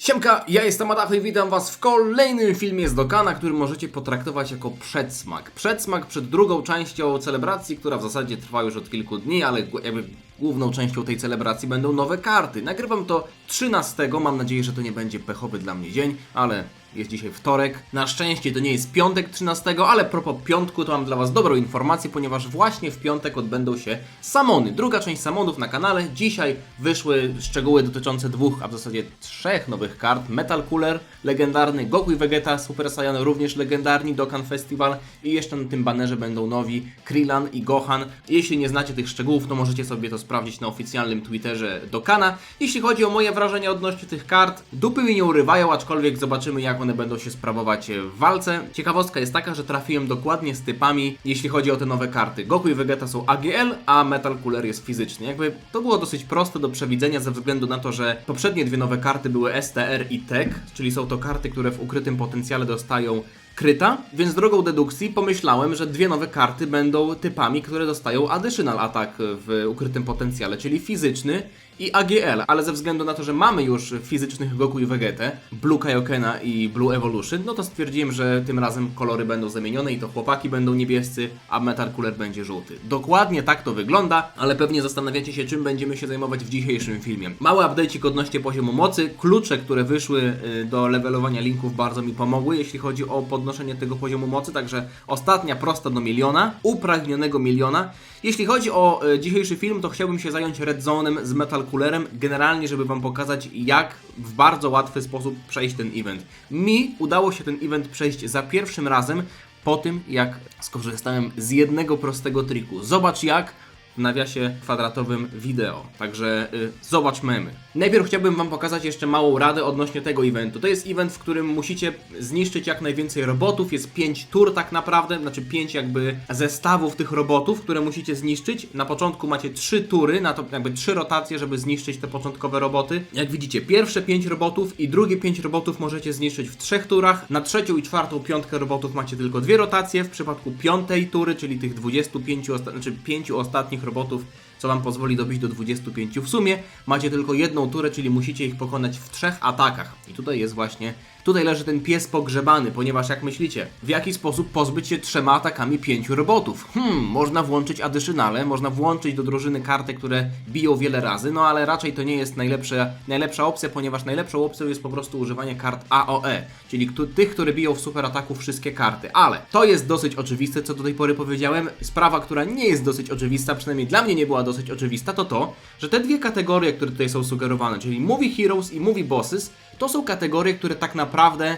Siemka, ja jestem Adacho i witam Was w kolejnym filmie z Dokana, który możecie potraktować jako przedsmak. Przedsmak przed drugą częścią celebracji, która w zasadzie trwa już od kilku dni, ale jakby główną częścią tej celebracji będą nowe karty. Nagrywam to 13, mam nadzieję, że to nie będzie pechowy dla mnie dzień, ale jest dzisiaj wtorek. Na szczęście to nie jest piątek 13, ale propos piątku to mam dla Was dobrą informację, ponieważ właśnie w piątek odbędą się Samony. Druga część Samonów na kanale. Dzisiaj wyszły szczegóły dotyczące dwóch, a w zasadzie trzech nowych kart. Metal Cooler, legendarny, Goku i Vegeta, Super Saiyan również legendarni, Dokkan Festival i jeszcze na tym banerze będą nowi Krillin i Gohan. Jeśli nie znacie tych szczegółów, to możecie sobie to sprawdzić na oficjalnym Twitterze Dokana. Jeśli chodzi o moje wrażenia odnośnie tych kart, dupy mi nie urywają, aczkolwiek zobaczymy jak one będą się sprawować w walce. Ciekawostka jest taka, że trafiłem dokładnie z typami, jeśli chodzi o te nowe karty. Goku i Vegeta są AGL, a Metal Cooler jest fizyczny. Jakby to było dosyć proste do przewidzenia ze względu na to, że poprzednie dwie nowe karty były STR i TEK, czyli są to karty, które w ukrytym potencjale dostają kryta, więc drogą dedukcji pomyślałem, że dwie nowe karty będą typami, które dostają additional attack w ukrytym potencjale, czyli fizyczny i AGL, ale ze względu na to, że mamy już fizycznych Goku i Vegetę, Blue Kaiokena i Blue Evolution, no to stwierdziłem, że tym razem kolory będą zamienione i to chłopaki będą niebiescy, a Metal Cooler będzie żółty. Dokładnie tak to wygląda, ale pewnie zastanawiacie się, czym będziemy się zajmować w dzisiejszym filmie. Mały update'ik odnośnie poziomu mocy. Klucze, które wyszły y, do levelowania linków bardzo mi pomogły, jeśli chodzi o podnoszenie tego poziomu mocy, także ostatnia prosta do miliona, upragnionego miliona. Jeśli chodzi o y, dzisiejszy film, to chciałbym się zająć Red Zone'em z Metal Generalnie, żeby Wam pokazać, jak w bardzo łatwy sposób przejść ten event. Mi udało się ten event przejść za pierwszym razem, po tym jak skorzystałem z jednego prostego triku. Zobacz jak w nawiasie kwadratowym wideo. Także y, zobacz memy. Najpierw chciałbym Wam pokazać jeszcze małą radę odnośnie tego eventu. To jest event, w którym musicie zniszczyć jak najwięcej robotów. Jest 5 tur tak naprawdę, znaczy 5 jakby zestawów tych robotów, które musicie zniszczyć. Na początku macie 3 tury, na to jakby 3 rotacje, żeby zniszczyć te początkowe roboty. Jak widzicie, pierwsze 5 robotów i drugie 5 robotów możecie zniszczyć w 3 turach. Na trzecią i czwartą piątkę robotów macie tylko dwie rotacje. W przypadku piątej tury, czyli tych 25, osta- znaczy 5 ostatnich robotów, co Wam pozwoli dobić do 25 w sumie, macie tylko jedną turę, czyli musicie ich pokonać w trzech atakach. I tutaj jest właśnie, tutaj leży ten pies pogrzebany, ponieważ jak myślicie, w jaki sposób pozbyć się trzema atakami pięciu robotów? Hmm, można włączyć additionale, można włączyć do drużyny karty, które biją wiele razy, no ale raczej to nie jest najlepsza, najlepsza opcja, ponieważ najlepszą opcją jest po prostu używanie kart AOE, czyli tych, które biją w super ataku wszystkie karty. Ale to jest dosyć oczywiste, co do tej pory powiedziałem. Sprawa, która nie jest dosyć oczywista, przynajmniej dla mnie nie była dosyć oczywista, to to, że te dwie kategorie, które tutaj są sugerowane, czyli Movie Heroes i Movie Bosses, to są kategorie, które tak naprawdę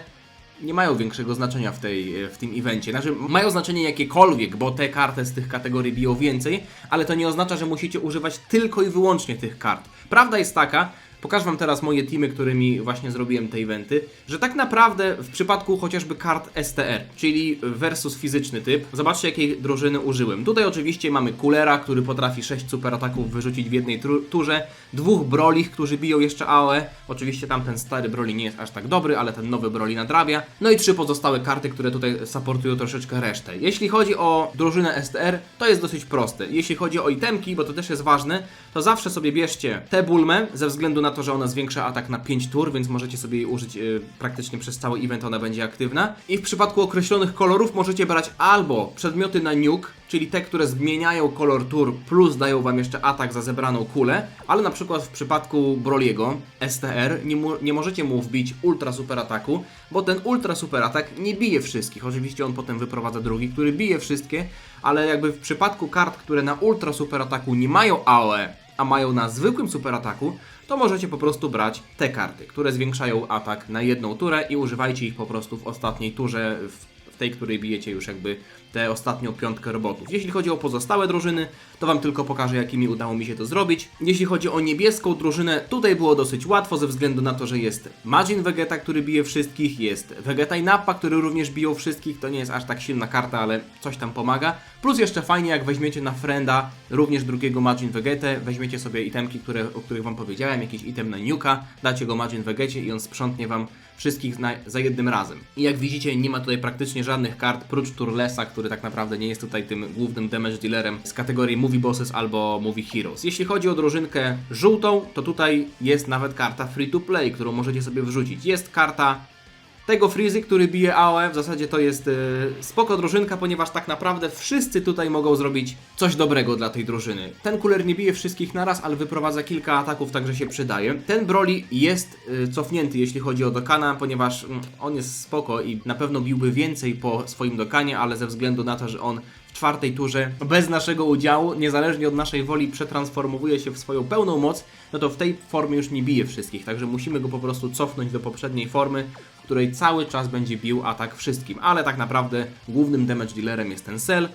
nie mają większego znaczenia w, tej, w tym evencie. Znaczy, mają znaczenie jakiekolwiek, bo te karty z tych kategorii biją więcej, ale to nie oznacza, że musicie używać tylko i wyłącznie tych kart. Prawda jest taka, Pokażę Wam teraz moje teamy, którymi właśnie zrobiłem te eventy, że tak naprawdę w przypadku chociażby kart STR, czyli versus fizyczny typ, zobaczcie jakiej drużyny użyłem. Tutaj oczywiście mamy Coolera, który potrafi 6 super ataków wyrzucić w jednej turze, dwóch Brolich, którzy biją jeszcze AOE, oczywiście tamten stary Broly nie jest aż tak dobry, ale ten nowy Broly nadrabia, no i trzy pozostałe karty, które tutaj supportują troszeczkę resztę. Jeśli chodzi o drużynę STR, to jest dosyć proste. Jeśli chodzi o itemki, bo to też jest ważne, to zawsze sobie bierzcie tę bulmę, ze względu na to, że ona zwiększa atak na 5 tur, więc możecie sobie jej użyć e, praktycznie przez cały event, ona będzie aktywna. I w przypadku określonych kolorów możecie brać albo przedmioty na nuke, czyli te, które zmieniają kolor tur, plus dają wam jeszcze atak za zebraną kulę, ale na przykład w przypadku Broliego, STR, nie, mu, nie możecie mu wbić ultra super ataku, bo ten ultra super atak nie bije wszystkich. Oczywiście on potem wyprowadza drugi, który bije wszystkie, ale jakby w przypadku kart, które na ultra super ataku nie mają AOE, a mają na zwykłym super ataku, to możecie po prostu brać te karty, które zwiększają atak na jedną turę i używajcie ich po prostu w ostatniej turze, w w tej, której bijecie już jakby tę ostatnią piątkę robotów. Jeśli chodzi o pozostałe drużyny, to Wam tylko pokażę, jakimi udało mi się to zrobić. Jeśli chodzi o niebieską drużynę, tutaj było dosyć łatwo, ze względu na to, że jest Majin Vegeta, który bije wszystkich, jest Vegeta i Nappa, który również biją wszystkich, to nie jest aż tak silna karta, ale coś tam pomaga. Plus jeszcze fajnie, jak weźmiecie na frienda również drugiego Majin Vegetę, weźmiecie sobie itemki, które, o których Wam powiedziałem, jakiś item na Nuka, dacie go Majin Vegecie i on sprzątnie Wam wszystkich za jednym razem. I jak widzicie, nie ma tutaj praktycznie żadnych kart, prócz Turlesa, który tak naprawdę nie jest tutaj tym głównym damage dealerem z kategorii Movie Bosses albo Movie Heroes. Jeśli chodzi o drużynkę żółtą, to tutaj jest nawet karta Free to Play, którą możecie sobie wrzucić. Jest karta tego Freezy, który bije AOE, w zasadzie to jest yy, spoko drużynka, ponieważ tak naprawdę wszyscy tutaj mogą zrobić coś dobrego dla tej drużyny. Ten kuler nie bije wszystkich naraz, ale wyprowadza kilka ataków, także się przydaje. Ten Broly jest yy, cofnięty, jeśli chodzi o Dokana, ponieważ mm, on jest spoko i na pewno biłby więcej po swoim Dokanie, ale ze względu na to, że on w czwartej turze bez naszego udziału, niezależnie od naszej woli, przetransformowuje się w swoją pełną moc, no to w tej formie już nie bije wszystkich, także musimy go po prostu cofnąć do poprzedniej formy, której cały czas będzie bił atak wszystkim, ale tak naprawdę głównym damage dealerem jest ten Cell,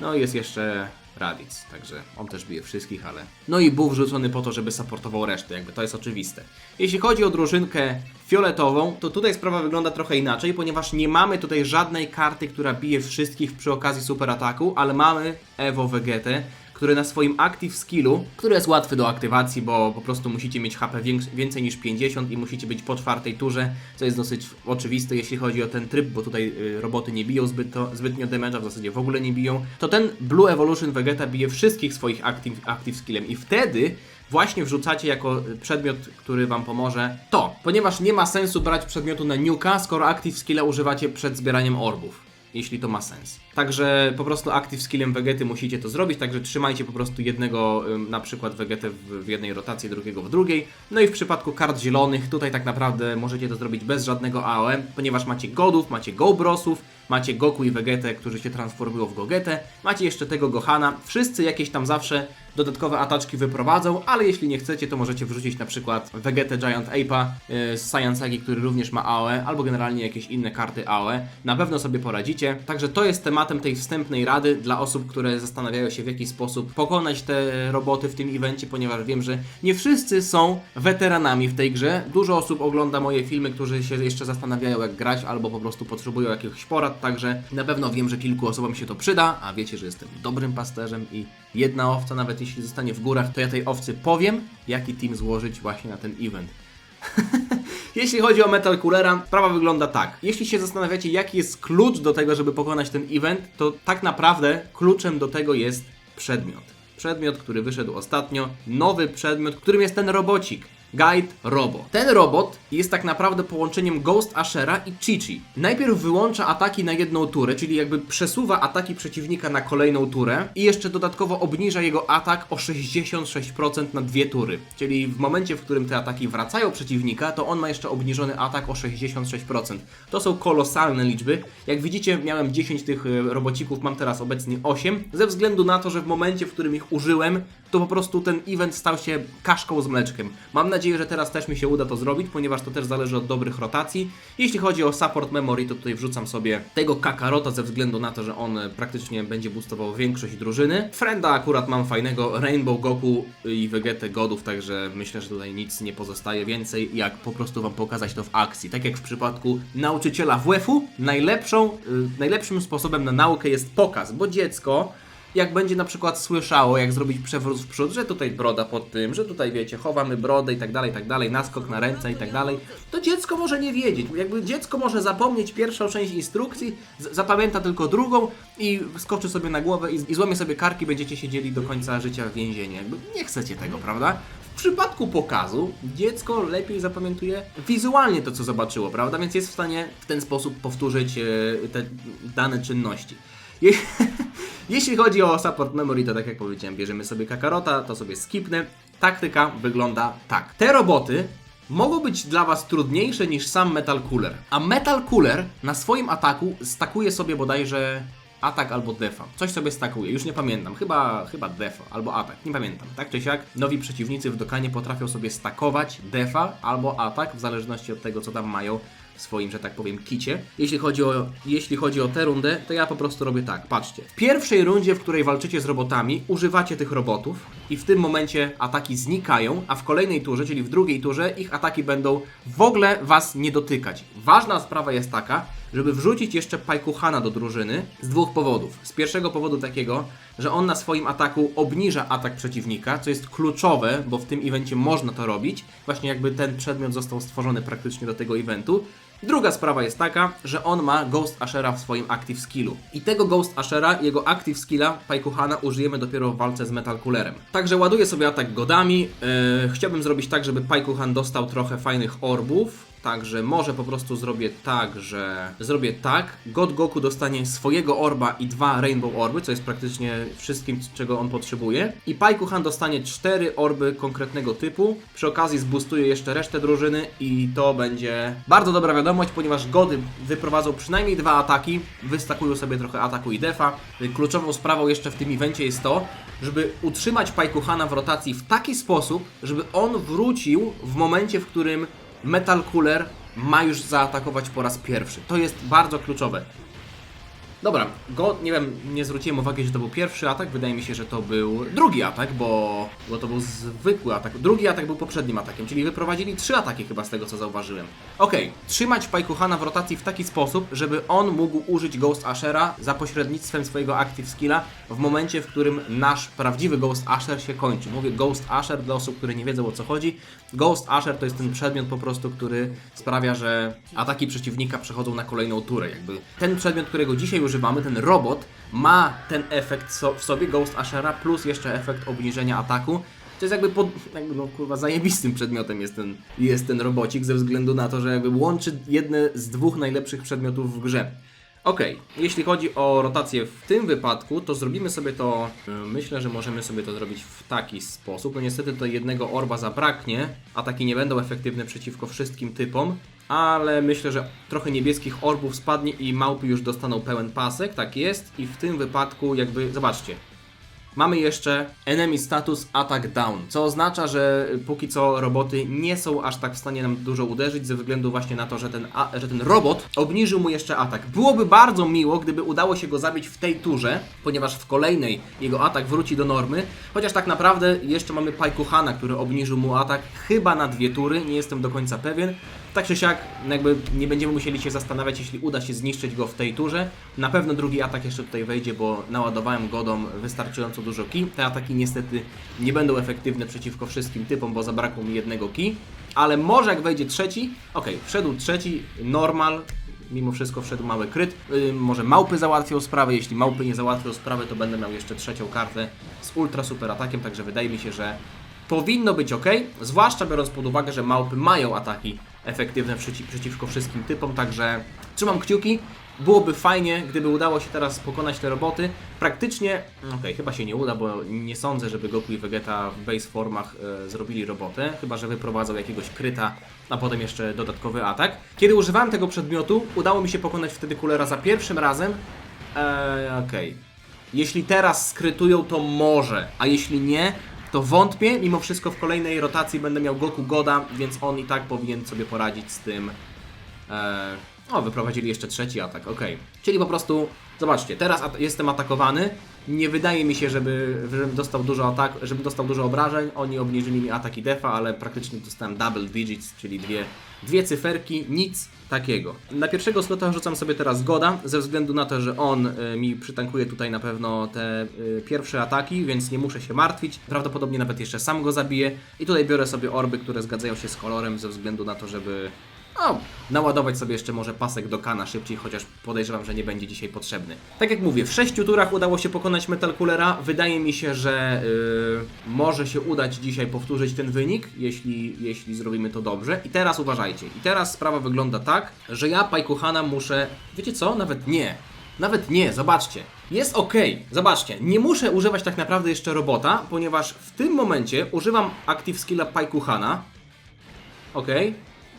no i jest jeszcze Raditz, także on też bije wszystkich, ale... No i był wrzucony po to, żeby supportował resztę, jakby to jest oczywiste. Jeśli chodzi o drużynkę fioletową, to tutaj sprawa wygląda trochę inaczej, ponieważ nie mamy tutaj żadnej karty, która bije wszystkich przy okazji super ataku, ale mamy Evo Vegetę, który na swoim active skillu, który jest łatwy do aktywacji, bo po prostu musicie mieć HP więcej niż 50 i musicie być po czwartej turze, co jest dosyć oczywiste, jeśli chodzi o ten tryb, bo tutaj y, roboty nie biją zbytnio, zbytnio damage'a, w zasadzie w ogóle nie biją, to ten Blue Evolution Vegeta bije wszystkich swoich active, active skillem i wtedy właśnie wrzucacie jako y, przedmiot, który Wam pomoże to, ponieważ nie ma sensu brać przedmiotu na nuka, skoro active skilla używacie przed zbieraniem orbów jeśli to ma sens. Także po prostu active skillem Vegety musicie to zrobić, także trzymajcie po prostu jednego na przykład Vegetę w, jednej rotacji, drugiego w drugiej. No i w przypadku kart zielonych, tutaj tak naprawdę możecie to zrobić bez żadnego AOE, ponieważ macie Godów, macie Gobrosów, macie Goku i Vegetę, którzy się transformują w Gogetę, macie jeszcze tego Gohana, wszyscy jakieś tam zawsze dodatkowe ataczki wyprowadzą, ale jeśli nie chcecie, to możecie wrzucić na przykład Vegetę Giant Ape'a yy, z Saiyan Sagi, który również ma AOE, albo generalnie jakieś inne karty AOE. Na pewno sobie poradzicie. Także to jest tematem tej wstępnej rady dla osób, które zastanawiają się w jaki sposób pokonać te roboty w tym evencie, ponieważ wiem, że nie wszyscy są weteranami w tej grze. Dużo osób ogląda moje filmy, którzy się jeszcze zastanawiają jak grać, albo po prostu potrzebują jakichś porad, także na pewno wiem, że kilku osobom się to przyda, a wiecie, że jestem dobrym pasterzem i jedna owca, nawet jeśli zostanie w górach, to ja tej owcy powiem, jaki team złożyć właśnie na ten event. Jeśli chodzi o Metal Coolera, sprawa wygląda tak. Jeśli się zastanawiacie, jaki jest klucz do tego, żeby pokonać ten event, to tak naprawdę kluczem do tego jest przedmiot. Przedmiot, który wyszedł ostatnio, nowy przedmiot, którym jest ten robocik. Guide Robo. Ten robot jest tak naprawdę połączeniem Ghost Ashera i Chichi. Najpierw wyłącza ataki na jedną turę, czyli jakby przesuwa ataki przeciwnika na kolejną turę i jeszcze dodatkowo obniża jego atak o 66% na dwie tury. Czyli w momencie, w którym te ataki wracają przeciwnika, to on ma jeszcze obniżony atak o 66%. To są kolosalne liczby. Jak widzicie, miałem 10 tych e, robocików, mam teraz obecnie 8, ze względu na to, że w momencie, w którym ich użyłem, to po prostu ten event stał się kaszką z mleczkiem. Mam nadzieję, że teraz też mi się uda to zrobić, ponieważ to też zależy od dobrych rotacji. Jeśli chodzi o support memory, to tutaj wrzucam sobie tego Kakarota ze względu na to, że on e, praktycznie będzie boostował większość drużyny. Frenda akurat mam fajnego, Rainbow Goku i Vegetę Godów, także myślę, że tutaj nic nie pozostaje więcej, jak po prostu Wam pokazać to w akcji. Tak jak w przypadku nauczyciela WF-u, najlepszą, y, najlepszym sposobem na naukę jest pokaz, bo dziecko jak będzie na przykład słyszało, jak zrobić przewrót w przód, że tutaj broda pod tym, że tutaj wiecie, chowamy brodę i tak dalej, i tak dalej, naskok na ręce i tak dalej, to dziecko może nie wiedzieć. Jakby dziecko może zapomnieć pierwszą część instrukcji, zapamięta tylko drugą i skoczy sobie na głowę i, i złamie sobie karki, będziecie siedzieli do końca życia w więzieniu. Jakby nie chcecie tego, prawda? W przypadku pokazu dziecko lepiej zapamiętuje wizualnie to, co zobaczyło, prawda? Więc jest w stanie w ten sposób powtórzyć e, te dane czynności. Je- Jeśli chodzi o support memory, to tak jak powiedziałem, bierzemy sobie kakarota, to sobie skipnę. Taktyka wygląda tak. Te roboty mogą być dla Was trudniejsze niż sam Metal Cooler. A Metal Cooler na swoim ataku stakuje sobie bodajże atak albo defa. Coś sobie stakuje, już nie pamiętam. Chyba, chyba defa albo atak, nie pamiętam. Tak czy siak, nowi przeciwnicy w Dokanie potrafią sobie stakować defa albo atak, w zależności od tego, co tam mają w swoim, że tak powiem, kicie. Jeśli chodzi o, jeśli chodzi o tę rundę, to ja po prostu robię tak. Patrzcie. W pierwszej rundzie, w której walczycie z robotami, używacie tych robotów i w tym momencie ataki znikają, a w kolejnej turze, czyli w drugiej turze, ich ataki będą w ogóle was nie dotykać. Ważna sprawa jest taka, żeby wrzucić jeszcze Pajkuchana do drużyny z dwóch powodów. Z pierwszego powodu takiego, że on na swoim ataku obniża atak przeciwnika, co jest kluczowe, bo w tym evencie można to robić. Właśnie jakby ten przedmiot został stworzony praktycznie do tego eventu. Druga sprawa jest taka, że on ma Ghost Ashera w swoim Active Skillu. I tego Ghost Ashera, jego Active Skilla, Pajkuchana, użyjemy dopiero w walce z Metal Coolerem. Także ładuję sobie atak godami. Yy, chciałbym zrobić tak, żeby Pajkuchan dostał trochę fajnych orbów. Także może po prostu zrobię tak, że zrobię tak. God Goku dostanie swojego orba i dwa Rainbow Orby, co jest praktycznie wszystkim, czego on potrzebuje. I Pajkuchan dostanie cztery orby konkretnego typu. Przy okazji zbustuje jeszcze resztę drużyny i to będzie bardzo dobra wiadomość, ponieważ Gody wyprowadzą przynajmniej dwa ataki, wystakują sobie trochę ataku i defa. Kluczową sprawą jeszcze w tym evencie jest to, żeby utrzymać Pajkuchana w rotacji w taki sposób, żeby on wrócił w momencie, w którym Metal Cooler ma już zaatakować po raz pierwszy. To jest bardzo kluczowe. Dobra, go, nie wiem, nie zwróciłem uwagi, że to był pierwszy atak. Wydaje mi się, że to był drugi atak, bo, bo to był zwykły atak. Drugi atak był poprzednim atakiem, czyli wyprowadzili trzy ataki chyba z tego, co zauważyłem. Okej, trzymać Pajkuchana w rotacji w taki sposób, żeby on mógł użyć Ghost Ashera za pośrednictwem swojego Active Skilla w momencie, w którym nasz prawdziwy Ghost Asher się kończy. Mówię Ghost Asher dla osób, które nie wiedzą o co chodzi. Ghost Asher to jest ten przedmiot po prostu, który sprawia, że ataki przeciwnika przechodzą na kolejną turę. Jakby ten przedmiot, którego dzisiaj używamy, ten robot, ma ten efekt so, w sobie Ghost Ashera plus jeszcze efekt obniżenia ataku. To jest jakby, pod, jakby no kurwa zajebistym przedmiotem jest ten, jest ten robocik ze względu na to, że jakby łączy jedne z dwóch najlepszych przedmiotów w grze. Okej, jeśli chodzi o rotację w tym wypadku, to zrobimy sobie to, y, myślę, że możemy sobie to zrobić w taki sposób. No niestety to jednego orba zabraknie, ataki nie będą efektywne przeciwko wszystkim typom, ale myślę, że trochę niebieskich orbów spadnie i małpy już dostaną pełen pasek, tak jest. I w tym wypadku jakby, zobaczcie, Mamy jeszcze enemy status attack down, co oznacza, że póki co roboty nie są aż tak w stanie nam dużo uderzyć ze względu właśnie na to, że ten, a, że ten robot obniżył mu jeszcze atak. Byłoby bardzo miło, gdyby udało się go zabić w tej turze, ponieważ w kolejnej jego atak wróci do normy, chociaż tak naprawdę jeszcze mamy Pajkuchana, który obniżył mu atak chyba na dwie tury, nie jestem do końca pewien. Tak czy siak, jakby nie będziemy musieli się zastanawiać, jeśli uda się zniszczyć go w tej turze. Na pewno drugi atak jeszcze tutaj wejdzie, bo naładowałem godom wystarczająco dużo ki. Te ataki niestety nie będą efektywne przeciwko wszystkim typom, bo zabrakło mi jednego ki. Ale może jak wejdzie trzeci, ok, wszedł trzeci, normal, mimo wszystko wszedł mały kryt. Yy, może małpy załatwią sprawę, jeśli małpy nie załatwią sprawy, to będę miał jeszcze trzecią kartę z ultra super atakiem, także wydaje mi się, że powinno być ok, zwłaszcza biorąc pod uwagę, że małpy mają ataki efektywne przeci przeciwko wszystkim typom, także trzymam kciuki. Byłoby fajnie, gdyby udało się teraz pokonać te roboty. Praktycznie, okej, chyba się nie uda, bo nie sądzę, żeby Goku i Vegeta w base formach e, zrobili robotę, chyba że wyprowadzą jakiegoś kryta, a potem jeszcze dodatkowy atak. Kiedy używałem tego przedmiotu, udało mi się pokonać wtedy Kulera za pierwszym razem. Eee, okej. Jeśli teraz skrytują, to może, a jeśli nie, to wątpię. Mimo wszystko w kolejnej rotacji będę miał Goku Goda, więc on i tak powinien sobie poradzić z tym. Eee, o, wyprowadzili jeszcze trzeci atak, ok. Czyli po prostu, zobaczcie, teraz at jestem atakowany. Nie wydaje mi się, żeby, żebym dostał dużo atak, żeby dostał dużo obrażeń. Oni obniżyli mi ataki defa, ale praktycznie dostałem double digits, czyli dwie, dwie cyferki, nic takiego. Na pierwszego slota rzucam sobie teraz Goda, ze względu na to, że on y, mi przytankuje tutaj na pewno te y, pierwsze ataki, więc nie muszę się martwić. Prawdopodobnie nawet jeszcze sam go zabiję. I tutaj biorę sobie orby, które zgadzają się z kolorem, ze względu na to, żeby no, naładować sobie jeszcze może pasek do kana szybciej, chociaż podejrzewam, że nie będzie dzisiaj potrzebny. Tak jak mówię, w sześciu turach udało się pokonać Metal Coolera. Wydaje mi się, że yy, może się udać dzisiaj powtórzyć ten wynik, jeśli, jeśli zrobimy to dobrze. I teraz uważajcie. I teraz sprawa wygląda tak, że ja Pajkuchana muszę... Wiecie co? Nawet nie. Nawet nie, zobaczcie. Jest ok, zobaczcie. Nie muszę używać tak naprawdę jeszcze robota, ponieważ w tym momencie używam Active Skilla Pajkuchana. Ok.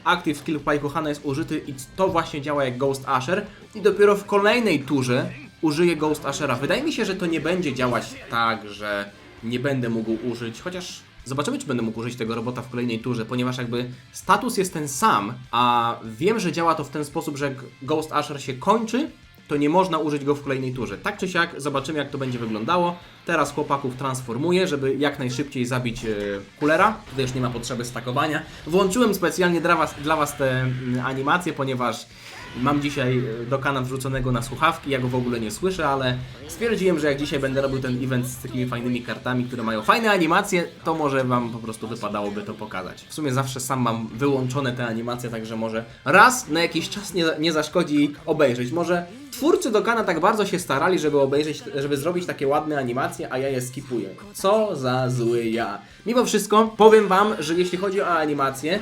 Active Skill Pajkuchana jest użyty i to właśnie działa jak Ghost Asher. I dopiero w kolejnej turze użyję Ghost Ashera. Wydaje mi się, że to nie będzie działać tak, że nie będę mógł użyć, chociaż zobaczymy, czy będę mógł użyć tego robota w kolejnej turze, ponieważ jakby status jest ten sam, a wiem, że działa to w ten sposób, że Ghost Asher się kończy, to nie można użyć go w kolejnej turze. Tak czy siak, zobaczymy jak to będzie wyglądało. Teraz chłopaków transformuję, żeby jak najszybciej zabić e, kulera. Tutaj już nie ma potrzeby stakowania. Włączyłem specjalnie dla Was, dla was te mm, animacje, ponieważ Mam dzisiaj e, do kana wrzuconego na słuchawki, ja go w ogóle nie słyszę, ale stwierdziłem, że jak dzisiaj będę robił ten event z takimi fajnymi kartami, które mają fajne animacje, to może Wam po prostu wypadałoby to pokazać. W sumie zawsze sam mam wyłączone te animacje, także może raz na jakiś czas nie, nie zaszkodzi obejrzeć. Może twórcy do kana tak bardzo się starali, żeby obejrzeć, żeby zrobić takie ładne animacje, a ja je skipuję. Co za zły ja. Mimo wszystko powiem Wam, że jeśli chodzi o animacje,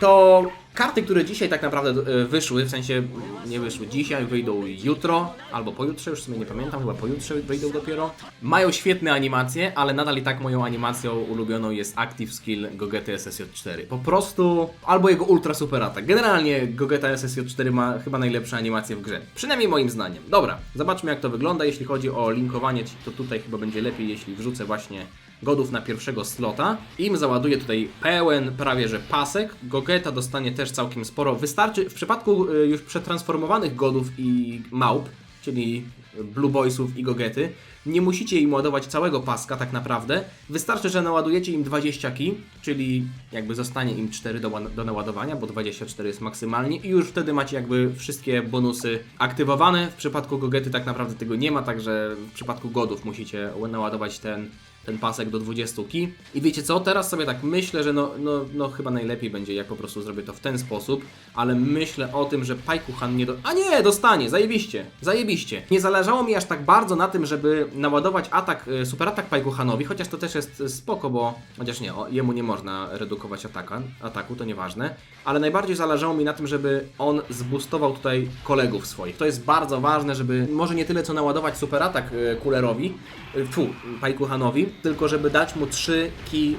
to karty, które dzisiaj tak naprawdę e, wyszły, w sensie nie wyszły dzisiaj, wyjdą jutro albo pojutrze, już w sumie nie pamiętam, chyba pojutrze wyjdą dopiero. Mają świetne animacje, ale nadal i tak moją animacją ulubioną jest Active Skill Gogeta SSJ4. Po prostu albo jego Ultra Super Attack. Generalnie Gogeta SSJ4 ma chyba najlepsze animacje w grze. Przynajmniej moim zdaniem. Dobra, zobaczmy jak to wygląda. Jeśli chodzi o linkowanie, to tutaj chyba będzie lepiej, jeśli wrzucę właśnie godów na pierwszego slota. Im załaduję tutaj pełen prawie że pasek. Gogeta dostanie też całkiem sporo. Wystarczy w przypadku y, już przetransformowanych godów i małp, czyli Blue Boysów i Gogety, nie musicie im ładować całego paska tak naprawdę. Wystarczy, że naładujecie im 20 ki, czyli jakby zostanie im 4 do, do naładowania, bo 24 jest maksymalnie i już wtedy macie jakby wszystkie bonusy aktywowane. W przypadku Gogety tak naprawdę tego nie ma, także w przypadku godów musicie naładować ten ten pasek do 20 ki. I wiecie co, teraz sobie tak myślę, że no, no, no chyba najlepiej będzie, jak po prostu zrobię to w ten sposób, ale myślę o tym, że Pajkuchan nie do... A nie, dostanie, zajebiście, zajebiście. Nie zależało mi aż tak bardzo na tym, żeby naładować atak, y, super atak Pajkuchanowi, chociaż to też jest spoko, bo chociaż nie, o, jemu nie można redukować ataka, ataku, to nieważne, ale najbardziej zależało mi na tym, żeby on zboostował tutaj kolegów swoich. To jest bardzo ważne, żeby może nie tyle co naładować super atak y, kulerowi, y, fu, Pajkuchanowi, tylko żeby dać mu 3 ki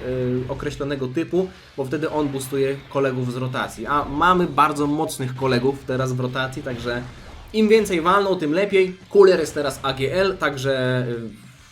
y, określonego typu, bo wtedy on boostuje kolegów z rotacji. A mamy bardzo mocnych kolegów teraz w rotacji, także im więcej walną, tym lepiej. Kuler jest teraz AGL, także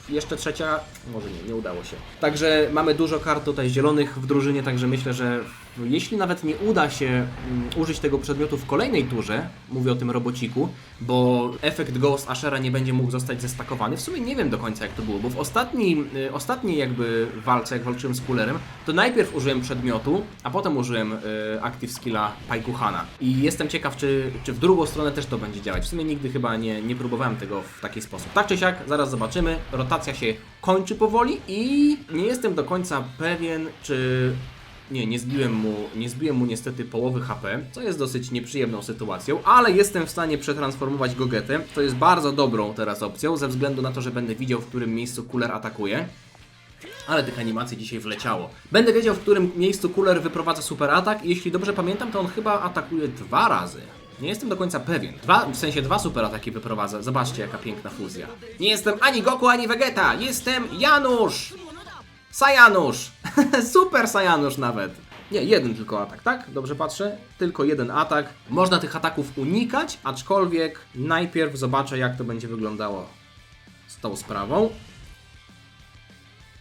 y, jeszcze trzecia, może nie, nie udało się. Także mamy dużo kart tutaj zielonych w drużynie, także myślę, że jeśli nawet nie uda się mm, użyć tego przedmiotu w kolejnej turze, mówię o tym robociku, bo efekt Ghost Ashera nie będzie mógł zostać zestakowany. W sumie nie wiem do końca jak to było, bo w ostatnim, y, ostatniej jakby walce, jak walczyłem z Kulerem, to najpierw użyłem przedmiotu, a potem użyłem y, Active Skilla Pajkuchana. I jestem ciekaw, czy, czy w drugą stronę też to będzie działać. W sumie nigdy chyba nie, nie próbowałem tego w taki sposób. Tak czy siak, zaraz zobaczymy. Rotacja się kończy powoli i nie jestem do końca pewien, czy nie, nie zbiłem mu, nie zbiłem mu niestety połowy HP, co jest dosyć nieprzyjemną sytuacją, ale jestem w stanie przetransformować Gogetę. To jest bardzo dobrą teraz opcją, ze względu na to, że będę widział, w którym miejscu Cooler atakuje. Ale tych animacji dzisiaj wleciało. Będę wiedział, w którym miejscu Cooler wyprowadza super atak i jeśli dobrze pamiętam, to on chyba atakuje dwa razy. Nie jestem do końca pewien. Dwa, w sensie dwa super ataki wyprowadza. Zobaczcie, jaka piękna fuzja. Nie jestem ani Goku, ani Vegeta. Jestem Janusz! Sajanusz! Super Sajanusz nawet! Nie, jeden tylko atak, tak? Dobrze patrzę? Tylko jeden atak. Można tych ataków unikać, aczkolwiek najpierw zobaczę, jak to będzie wyglądało z tą sprawą.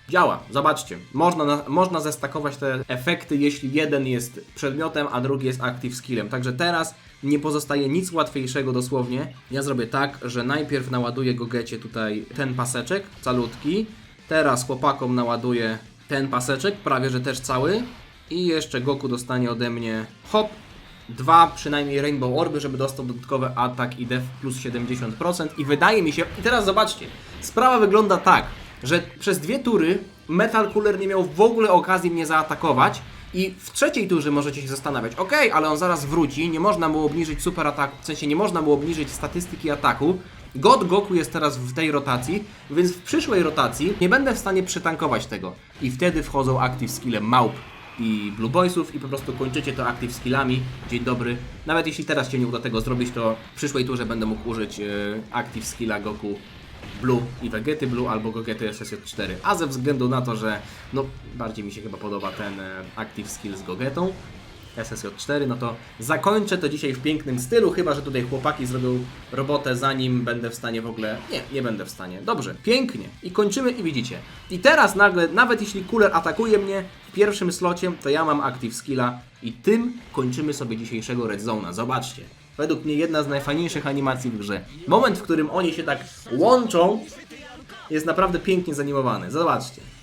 Działa, zobaczcie. Można, na, można zestakować te efekty, jeśli jeden jest przedmiotem, a drugi jest active skillem. Także teraz nie pozostaje nic łatwiejszego dosłownie. Ja zrobię tak, że najpierw naładuję Gogecie tutaj ten paseczek, calutki. Teraz chłopakom naładuję ten paseczek, prawie że też cały. I jeszcze Goku dostanie ode mnie hop, dwa przynajmniej Rainbow Orby, żeby dostał dodatkowy atak i def plus 70%. I wydaje mi się, i teraz zobaczcie, sprawa wygląda tak, że przez dwie tury Metal Cooler nie miał w ogóle okazji mnie zaatakować. I w trzeciej turze możecie się zastanawiać, ok, ale on zaraz wróci, nie można mu obniżyć super ataku, w sensie nie można mu obniżyć statystyki ataku. God Goku jest teraz w tej rotacji, więc w przyszłej rotacji nie będę w stanie przytankować tego. I wtedy wchodzą active skille małp i Blue Boysów i po prostu kończycie to active skillami. Dzień dobry. Nawet jeśli teraz się nie uda tego zrobić, to w przyszłej turze będę mógł użyć e, active skilla Goku Blue i Vegety Blue albo Gogety SSJ4. A ze względu na to, że no bardziej mi się chyba podoba ten e, active skill z Gogetą, SSJ4, no to zakończę to dzisiaj w pięknym stylu, chyba że tutaj chłopaki zrobią robotę zanim będę w stanie w ogóle... Nie, nie będę w stanie. Dobrze, pięknie. I kończymy i widzicie. I teraz nagle, nawet jeśli Cooler atakuje mnie w pierwszym slocie, to ja mam Active Skilla i tym kończymy sobie dzisiejszego Red Zone'a. Zobaczcie. Według mnie jedna z najfajniejszych animacji w grze. Moment, w którym oni się tak łączą, jest naprawdę pięknie zanimowany. Zobaczcie.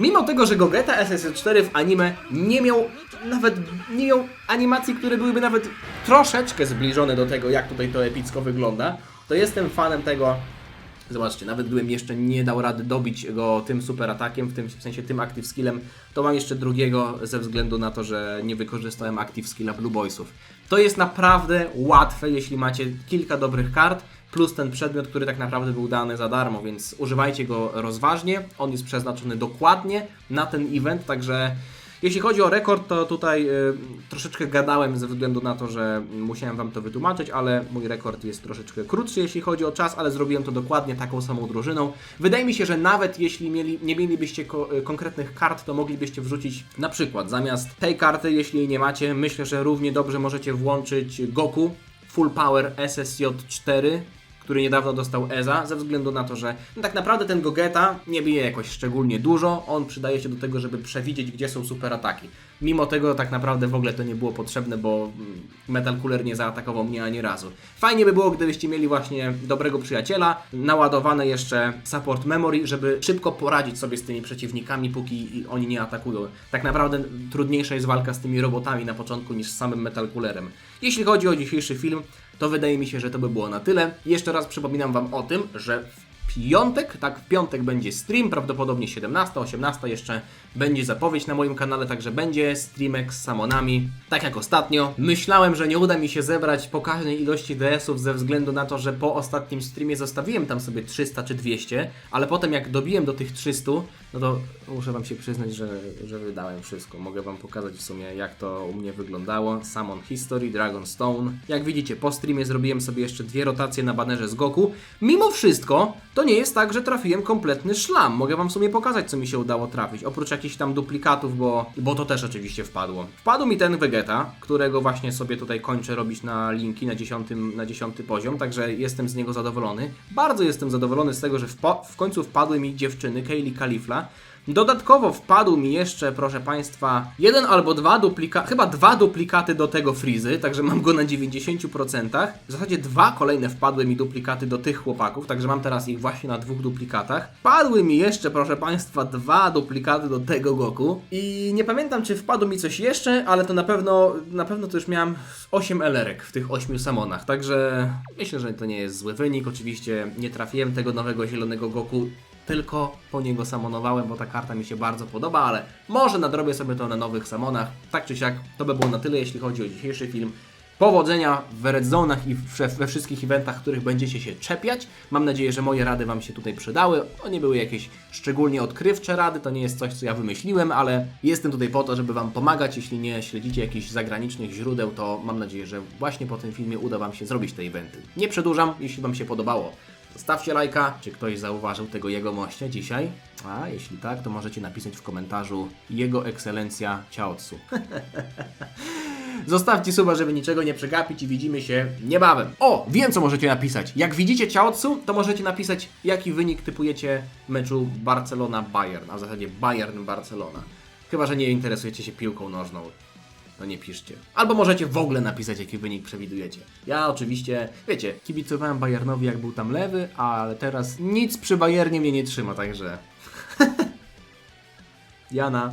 Mimo tego, że Gogeta SS4 w anime nie miał nawet nie miał animacji, które byłyby nawet troszeczkę zbliżone do tego, jak tutaj to epicko wygląda, to jestem fanem tego. Zobaczcie, nawet gdybym jeszcze nie dał rady dobić go tym super atakiem, w tym w sensie tym active skillem, to mam jeszcze drugiego ze względu na to, że nie wykorzystałem active skilla Blue Boysów. To jest naprawdę łatwe, jeśli macie kilka dobrych kart, plus ten przedmiot, który tak naprawdę był dany za darmo, więc używajcie go rozważnie. On jest przeznaczony dokładnie na ten event, także jeśli chodzi o rekord, to tutaj y, troszeczkę gadałem ze względu na to, że musiałem Wam to wytłumaczyć, ale mój rekord jest troszeczkę krótszy, jeśli chodzi o czas, ale zrobiłem to dokładnie taką samą drużyną. Wydaje mi się, że nawet jeśli mieli, nie mielibyście ko- y, konkretnych kart, to moglibyście wrzucić na przykład zamiast tej karty, jeśli jej nie macie, myślę, że równie dobrze możecie włączyć Goku Full Power SSJ4 który niedawno dostał EZA, ze względu na to, że no tak naprawdę ten Gogeta nie bije jakoś szczególnie dużo, on przydaje się do tego, żeby przewidzieć, gdzie są super ataki. Mimo tego tak naprawdę w ogóle to nie było potrzebne, bo mm, Metal Cooler nie zaatakował mnie ani razu. Fajnie by było, gdybyście mieli właśnie dobrego przyjaciela, naładowane jeszcze support memory, żeby szybko poradzić sobie z tymi przeciwnikami, póki oni nie atakują. Tak naprawdę trudniejsza jest walka z tymi robotami na początku niż z samym Metal Coolerem. Jeśli chodzi o dzisiejszy film, to wydaje mi się, że to by było na tyle. Jeszcze raz przypominam Wam o tym, że w piątek, tak, w piątek będzie stream, prawdopodobnie 17, 18 jeszcze będzie zapowiedź na moim kanale, także będzie streamek z samonami, tak jak ostatnio. Myślałem, że nie uda mi się zebrać pokaźnej ilości DS-ów ze względu na to, że po ostatnim streamie zostawiłem tam sobie 300 czy 200, ale potem jak dobiłem do tych 300, no to muszę Wam się przyznać, że, że wydałem wszystko. Mogę Wam pokazać w sumie jak to u mnie wyglądało. Summon History, Dragonstone. Jak widzicie, po streamie zrobiłem sobie jeszcze dwie rotacje na banerze z Goku. Mimo wszystko, to nie jest tak, że trafiłem kompletny szlam. Mogę Wam w sumie pokazać, co mi się udało trafić. Oprócz jakichś tam duplikatów, bo, bo to też oczywiście wpadło. Wpadł mi ten Vegeta, którego właśnie sobie tutaj kończę robić na linki na 10, na 10 poziom, także jestem z niego zadowolony. Bardzo jestem zadowolony z tego, że w, w końcu wpadły mi dziewczyny, Kaylee Kalifla. Dodatkowo wpadł mi jeszcze, proszę Państwa, jeden albo dwa duplikaty, chyba dwa duplikaty do tego Frizy, także mam go na 90%. W zasadzie dwa kolejne wpadły mi duplikaty do tych chłopaków, także mam teraz ich właśnie na dwóch duplikatach. Wpadły mi jeszcze, proszę Państwa, dwa duplikaty do tego Goku i nie pamiętam, czy wpadło mi coś jeszcze, ale to na pewno, na pewno to już miałem 8 elerek w tych 8 samonach, także myślę, że to nie jest zły wynik. Oczywiście nie trafiłem tego nowego zielonego Goku tylko po niego samonowałem, bo ta karta mi się bardzo podoba, ale może nadrobię sobie to na nowych samonach. Tak czy siak, to by było na tyle, jeśli chodzi o dzisiejszy film. Powodzenia w Red Zone'ach i we, wszystkich eventach, których będziecie się czepiać. Mam nadzieję, że moje rady Wam się tutaj przydały. To nie były jakieś szczególnie odkrywcze rady, to nie jest coś, co ja wymyśliłem, ale jestem tutaj po to, żeby Wam pomagać. Jeśli nie śledzicie jakichś zagranicznych źródeł, to mam nadzieję, że właśnie po tym filmie uda Wam się zrobić te eventy. Nie przedłużam, jeśli Wam się podobało. Zostawcie lajka, czy ktoś zauważył tego jego mościa dzisiaj. A jeśli tak, to możecie napisać w komentarzu Jego Ekscelencja Ciaotsu. Zostawcie suba, żeby niczego nie przegapić i widzimy się niebawem. O, wiem co możecie napisać. Jak widzicie Ciaotsu, to możecie napisać jaki wynik typujecie meczu Barcelona-Bayern, a w zasadzie Bayern-Barcelona. Chyba, że nie interesujecie się piłką nożną to nie piszcie. Albo możecie w ogóle napisać, jaki wynik przewidujecie. Ja oczywiście, wiecie, kibicowałem Bayernowi, jak był tam lewy, ale teraz nic przy Bayernie mnie nie trzyma, także... Jana.